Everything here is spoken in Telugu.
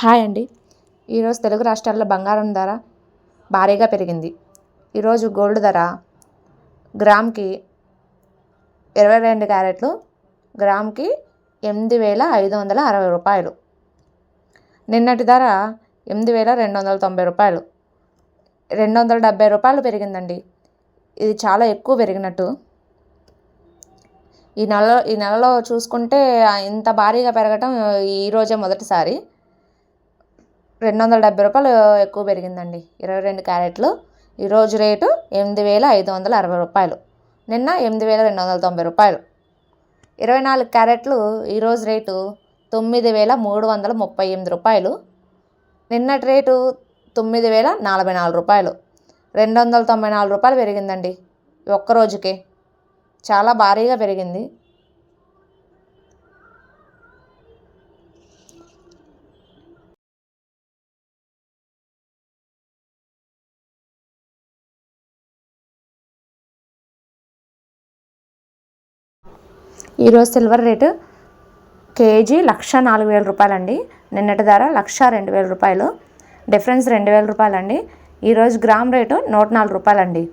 హాయ్ అండి. ఈరోజు తెలుగు రాష్ట్రాల్లో బంగారం ధర భారీగా పెరిగింది. ఈరోజు గోల్డ్ ధర గ్రామ్కి ఇరవై రెండు క్యారెట్లు గ్రామ్కి ఎనిమిది వేల ఐదు వందల అరవై రూపాయలు. నిన్నటి ధర ఎనిమిది వేల రెండు వందల తొంభై రూపాయలు. రెండు వందల డెబ్బై రూపాయలు పెరిగిందండి. ఇది చాలా ఎక్కువ పెరిగినట్టు. ఈ నెల ఈ నెలలో చూసుకుంటే ఇంత భారీగా పెరగటం ఈరోజే మొదటిసారి. రెండు వందల డెబ్బై రూపాయలు ఎక్కువ పెరిగిందండి. ఇరవై రెండు క్యారెట్లు. ఈరోజు రేటు ఎనిమిది వేల ఐదు వందల అరవై రూపాయలు. నిన్న ఎనిమిది వేల రెండు వందల తొంభై రూపాయలు. ఇరవై నాలుగు క్యారెట్లు ఈరోజు రేటు తొమ్మిది వేల మూడు వందల ముప్పై ఎనిమిది రూపాయలు. నిన్నటి రేటు తొమ్మిది వేల నలభై నాలుగు రూపాయలు. రెండు వందల తొంభై నాలుగు రూపాయలు పెరిగిందండి ఒక్క రోజుకే. చాలా భారీగా పెరిగింది. ఈరోజు సిల్వర్ రేటు కేజీ లక్ష నాలుగు వేల రూపాయలండి. నిన్నటి ధర లక్ష రెండు వేల రూపాయలు. డిఫరెన్స్ రెండు వేల రూపాయలండి. ఈరోజు గ్రామ్ రేటు నూట నాలుగు రూపాయలండి.